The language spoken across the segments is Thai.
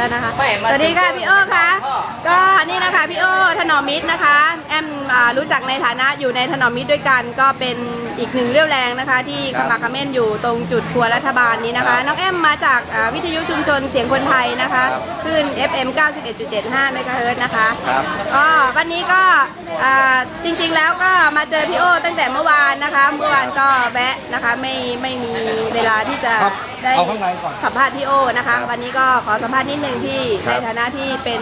แล้วนะคะไม่มาสวัสดีค่ะพี่โอค่ะ ก็นี่นะคะพี่โอถนอมมิตรนะคะ แอมอ่ารู้จักในฐานะอยู่ในถนอมมิตรด้วยกัน ก็เป็นอีกหนึ่งเรี่ยวแรงนะคะ ที่ครัขบมักเขม้นอยู่ตรงจุดครัวรัฐบาลนี้นะครัคะบน้องแอมมาจากอ่าวิทยุชุมชนเสียงคนไทยนะคะครับคลื่น FM 91.75เมกะเฮิรตซ์นะคะครับก็วันนี้ก็อ่าจริงๆแล้วก็มาเจอพี่โอตั้งแต่เมื่อวานนะคะ เมื่อวานก็แวะนะคะไม่ไม่มีเวลาที่จะครับ ได้เอาข้างในก่อนสัมภาษณ์พี่โอนะคะครับวันนี้ก็ขอสัมภาษณ์นิดนึงที่ครัในบฐานะที่เป็น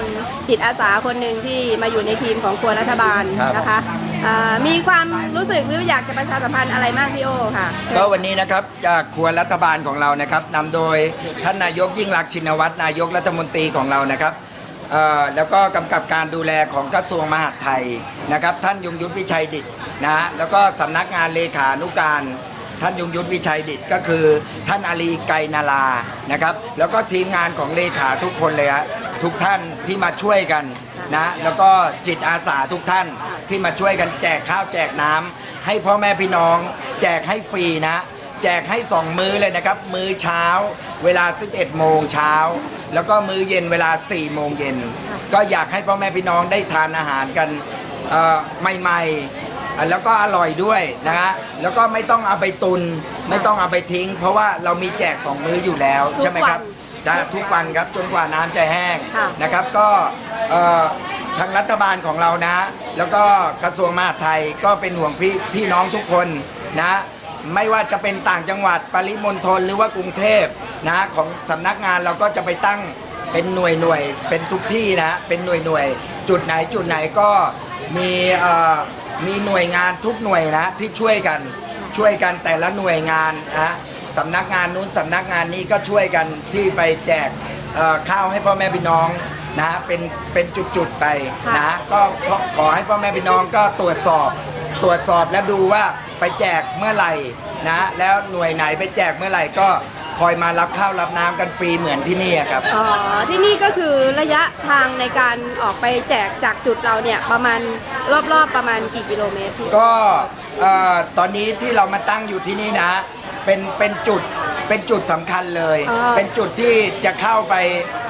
จิตอาสาคนหนึ่งที่มาอยู่ในทีมของครัวรัฐบาลครับนะคะอ่ามีความรู้สึกหรืออยากจะประชาสัมพันธ์อะไรมากพี่โอค่ะ ก็วันนี้นะครับจากครัวรัฐบาลของเรานะครับนำโดยท่านนายกยิ่งรักษณ์ชินวัตรนายกรัฐมนตรีของเรานะครับเอ่อแล้วก็กำกับการดูแลของกระทรวงมหาดไทยนะครับ ท่านยงยุทธวิชัยดิตนะฮะแล้วก็สำนักงานเลขานุการ ท่านยงยุทธวิชัยดิตก็คือ ท่านอาลีไกนาลานะครับ แล้วก็ทีมงานของเลขาทุกคนเลยฮะทุกท่านที่มาช่วยกันนะแล้วก็จิตอาสาทุกท่านที่มาช่วยกันแจกข้าวแจกน้ำให้พ่อแม่พี่น้อง แจกให้ฟรีนะ แจกให้2มื้อเลยนะครับ มื้อเช้า เวลา 11 โมงเช้า แล้วก็มื้อเย็นเวลา 4 โมงเย็น ก็อยากให้พ่อแม่พี่น้องได้ทานอาหารกันใหม่ๆ อะแล้วก็อร่อยด้วยนะฮะแล้วก็ไม่ต้องเอาไปตุน ไม่ต้องเอาไปทิ้ง เพราะว่าเรามีแจก2มื้ออยู่แล้วทุกใช่ไหมครับวันจ้ะทุกวันครับจนกว่าน้ำจะแห้งค่ะ นะครับก็เอ่อทางรัฐบาลของเรานะ แล้วก็กระทรวงมหาดไทยก็เป็นห่วงพี่พี่น้องทุกคนนะ ไม่ว่าจะเป็นต่างจังหวัดปริมณฑลหรือว่ากรุงเทพนะของสำนักงานเราก็จะไปตั้งเป็นหน่วยหน่วยเป็นทุกที่นะเป็นหน่วยหน่วยจุดไหนจุดไหนก็มีเอ่อ มีหน่วยงานทุกหน่วยนะที่ช่วยกันช่วยกันแต่ละหน่วยงานนะสำนักงานนู้นสำนักงานนี้ก็ช่วยกันที่ไปแจกเอ่อข้าวให้พ่อแม่พี่น้องนะเป็นเป็นจุดๆไปนะก็ขอขอให้พ่อแม่พี่น้องก็ตรวจสอบ ตรวจสอบแล้วดูว่าไปแจกเมื่อไหร่นะแล้วหน่วยไหนไปแจกเมื่อไหร่ก็ คอยมารับข้าวรับน้ำกันฟรีเหมือนที่นี่อะครับ อ๋อที่นี่ก็คือระยะทางในการออกไปแจกจากจุดเราเนี่ยประมาณรอบๆประมาณกี่กิโลเมตรพี่ ก็เอ่อตอนนี้ที่เรามาตั้งอยู่ที่นี่นะ เป็นเป็นจุด เป็นจุดสำคัญเลยอ๋อเป็นจุดที่จะเข้าไป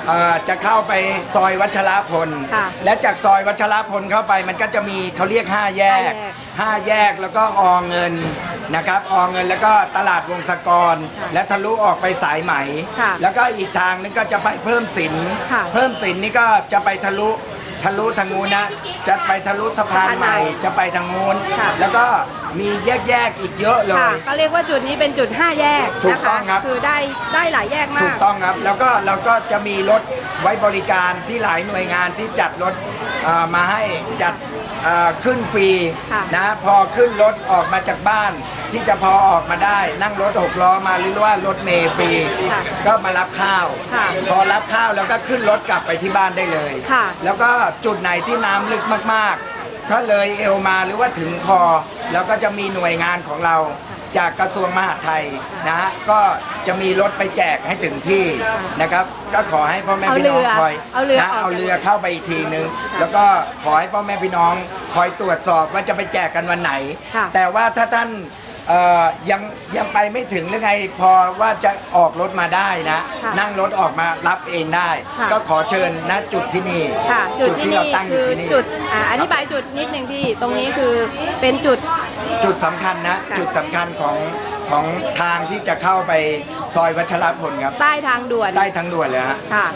เอ่อจะเข้าไปซอยวัชรพล ค่ะและจากซอยวัชรพลเข้าไปมันก็จะมีเขาเรียก 5 แยก ห้าแยก 5 แยกแล้วก็อเงินนะครับอเงินแล้วก็ตลาดวงศกร ค่ะและทะลุออกไปสายไหม ค่ะแล้วก็อีกทางนึงก็จะไปเพิ่มสิน ค่ะ เพิ่มสินนี่ก็จะไปทะลุ ทะลุทางนู้นนะ จะไปทะลุสะพานใหม่ จะไปทางนู้น ค่ะ แล้วก็มีแยกๆอีกเยอะเลค่ะย ก็เรียกว่าจุดนี้เป็นจุด 5 แยกถูกนะต้คะองครับ คือได้ได้หลายแยกถูมากก ต้องครับ แล้วก็เราก็จะมีรถไว้บริการที่หลายหน่วยงานที่จัดรถเอ่อมาให้จัดเอ่อขึ้นฟรีค่ะ นะพอขึ้นรถออกมาจากบ้าน ที่จะพอออกมาได้นั่งรถหกล้อมาหรือว่ารถเมล์ฟรี ค่ะก็มารับข้าว ค่ะพอรับข้าวแล้วก็ขึ้นรถกลับไปที่บ้านได้เลย ค่ะ แล้วก็จุดไหนที่น้ำลึกมากๆ ถ้าเลยเอวมาหรือว่าถึงคอ แล้วก็จะมีหน่วยงานของเรา จากกระทรวงมหาดไทยนะฮะก็จะมีรถไปแจกให้ถึงที่นะครับ ก็ขอให้พ่อแม่เอาพี่น้องเรือคอยเอาเรือนะออก เอาเรือเข้าไปอีกทีนึง แล้วก็ขอให้พ่อแม่พี่น้องคอยตรวจสอบว่าจะไปแจกกันวันไหน ค่ะ แต่ว่าถ้าท่าน เอ่อยังยังไปไม่ถึงหรือไงพอว่าจะออกรถมาได้นะ ค่ะนั่งรถออกมารับเองได้ ค่ะ ก็ขอเชิญณจุดที่นี่ค่ะ จุดที่ที่เรานี่ตั้งอคืยู่อที่นี่จุดอ่าอธิบายจุดนิดนึงพี่ ตรงนี้คือเป็นจุด จุดสำคัญนะ ค่ะ จุดสำคัญของของทางที่จะเข้าไปซอยวัชรพลครับใต้ทางด่วนใต้ทางด่วนเลยฮะ ค่ะ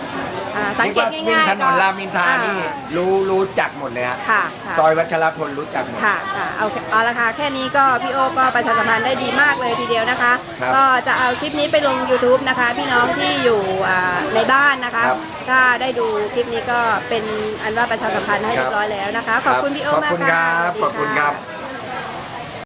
อ่าสังนี่เกตว่าวิ่งง่ายๆถนนก็รามอินทรานี่อ่รู้รู้จักหมดเลยฮะค่ะค่ะ ซอยวัชรพลรู้จักหมด ค่ะค่ะเอาเอาละค่ะแค่นี้ก็พี่โอก็ประชาสัมพันธ์ได้ดีมากเลยทีเดียวนะคะ ครับก็จะเอาคลิปนี้ไปลง YouTube นะคะ พี่น้องที่อยู่อ่าในบ้านนะคะครับก็ได้ดูคลิปนี้ก็เป็นอันว่าประชาสัมพันธ์ให้ครัเรีบยบร้อยแล้วนะคะ ขอบคุณพี่โอขอบมากคุณค่ะครับสวัสดีขอบคุณะครับ